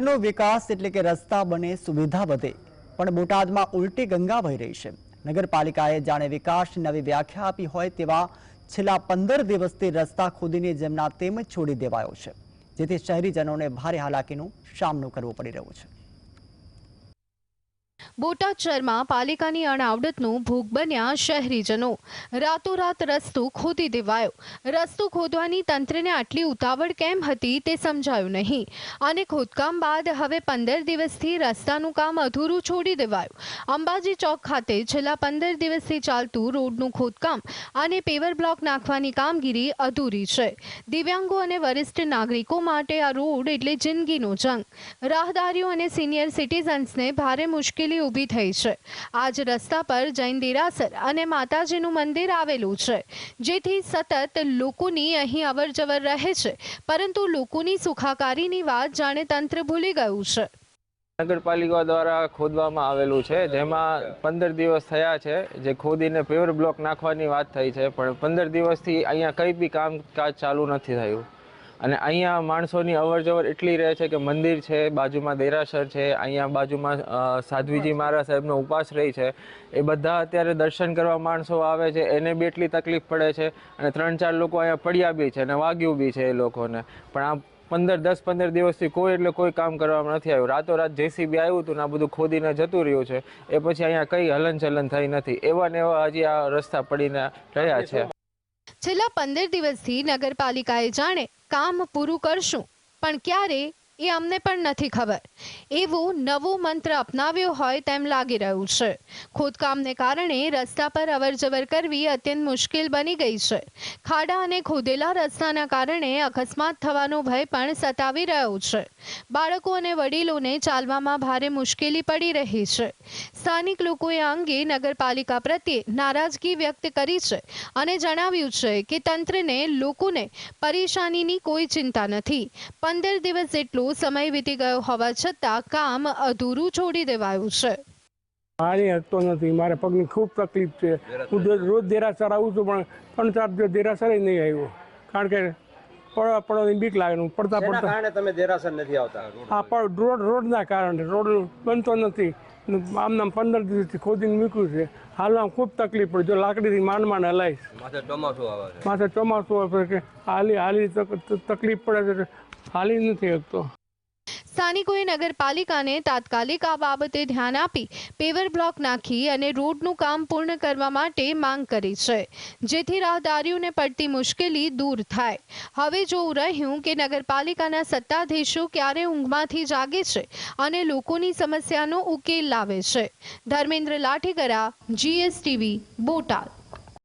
નો વિકાસ એટલે કે રસ્તા બને, સુવિધા વધે. પણ બોટાદમાં ઉલટી ગંગા વહી રહી છે. નગરપાલિકાએ જાણે વિકાસની નવી વ્યાખ્યા આપી હોય તેવા છેલ્લા પંદર દિવસથી રસ્તા ખોદીને જેમના તેમ છોડી દેવાયો છે. જેથી શહેરીજનોને ભારે હાલાકીનો સામનો કરવો પડી રહ્યો છે. બોટાદ પાલિકાની અણાવડતનું ભોગ બન્યા શહેરીજનો. રાતોરાત રસ્તો ખોદી દેવાયો. રસ્તો ખોદવાની તંત્રને આટલી ઉતાવળ કેમ હતી તે સમજાયું નહીં. અને ખોદકામ બાદ હવે પંદર દિવસથી રસ્તાનું કામ અધૂરું છોડી દેવાયું. અંબાજી ચોક ખાતે છેલ્લા પંદર દિવસથી ચાલતું રોડનું ખોદકામ અને પેવર બ્લોક નાખવાની કામગીરી અધૂરી છે. દિવ્યાંગો અને વરિષ્ઠ નાગરિકો માટે આ રોડ એટલે જિંદગીનો જંગ. રાહદારીઓ અને સિનિયર સિટીઝન્સને ભારે મુશ્કેલી ઊભી થઈ છે. આજ રસ્તા પર જૈન દેરાસર અને માતાજીનું મંદિર આવેલું છે. જેથી સતત લોકોની અહીં અવરજવર રહે છે. પરંતુ લોકોની સુખાકારીની વાત જાણે તંત્ર ભૂલી ગયું છે. નગરપાલિકા દ્વારા ખોદવામાં આવેલું છે. જેમાં પંદર દિવસ થયા છે જે ખોદીને પેવર બ્લોક નાખવાની વાત થઈ છે. પણ પંદર દિવસથી અહીંયા કંઈ બી કામકાજ ચાલુ નથી થયું. અને અહીંયા માણસોની અવર જવર એટલી રહે છે કે મંદિર છે, બાજુમાં દેરાસર છે, અહીંયા બાજુમાં સાધ્વીજી મહારાજ સાહેબનો ઉપાસ રહી છે. એ બધા અત્યારે દર્શન કરવા માણસો આવે છે, એને બી એટલી તકલીફ પડે છે અને ત્રણ ચાર લોકો અહીંયા પડ્યા બી છે અને વાગ્યું બી છે એ લોકોને. પણ આ પંદર, દસ, પંદર દિવસથી કોઈ એટલે કોઈ કામ કરવામાં નથી આવ્યું. રાતોરાત જેસીબી આવ્યું હતું ને આ બધું ખોદીને જતું રહ્યું છે. એ પછી અહીંયા કંઈ હલનચલન થઈ નથી. એવા ને એવા હજી આ રસ્તા પડીને રહ્યા છે. છેલ્લા પંદર દિવસથી નગરપાલિકાએ જાણે કામ પૂરું કરશું પણ ક્યારે એ અમને પણ નથી ખબર. એવું નવું મંત્ર અપનાવ્યો હોય તેમ લાગી રહ્યું છે. ખોદકામને કારણે રસ્તા પર અવરજવર કરવી અત્યંત મુશ્કેલ બની ગઈ છે. ખાડા અને ખોદેલા રસ્તાના કારણે અકસ્માત થવાનો ભય પણ સતાવી રહ્યો છે. બાળકો અને વડીલોને ચાલવામાં ભારે મુશ્કેલી પડી રહી છે. સ્થાનિક લોકોએ અંગે નગરપાલિકા પ્રત્યે નારાજગી વ્યક્ત કરી છે અને જણાવ્યું છે કે તંત્રને લોકોને પરેશાનીની કોઈ ચિંતા નથી. પંદર દિવસ જેટલો સમય વીતી ગયો હોવા છતાં કામ અધૂરું છોડી દેવાયું છે. હાલી હકતો નથી. મારે પગની ખૂબ તકલીફ છે. હું રોજ દેરાસર આવું છું પણ ત્રણ ચાર દિવસ દેરાસર નહીં આવ્યો. કારણ કે પડવા પડવાની બીક લાગે પડતા પડતા કારણે તમે દેરાસર નથી આવતા? હા પણ રોડ રોડના કારણે. રોડ બનતો નથી. ને આમ પંદર દિવસથી ખોદીને મૂક્યું છે. હાલમાં ખૂબ તકલીફ પડે. જો લાકડીથી માંડ માંડ હલાવીશ માથે ચોમાસું આવે માથે ચોમાસું આવે કે હાલી હાલી તક- તકલીફ પડે છે હાલી નથી શકતો. સ્થાનિકોએ નગરપાલિકાને તાત્કાલિક આ બાબતે ધ્યાન આપી પેવર બ્લોક નાખી અને રોડનું કામ પૂર્ણ કરવા માટે માંગ કરી છે. જેથી રાહદારીઓને પડતી મુશ્કેલી દૂર થાય. હવે જોવું રહ્યું કે નગરપાલિકાના સત્તાધીશો ક્યારે ઊંઘમાંથી જાગે છે અને લોકોની સમસ્યાનો ઉકેલ લાવે છે. ધર્મેન્દ્ર લાઠીગરા જીએસટીવી, બોટાદ.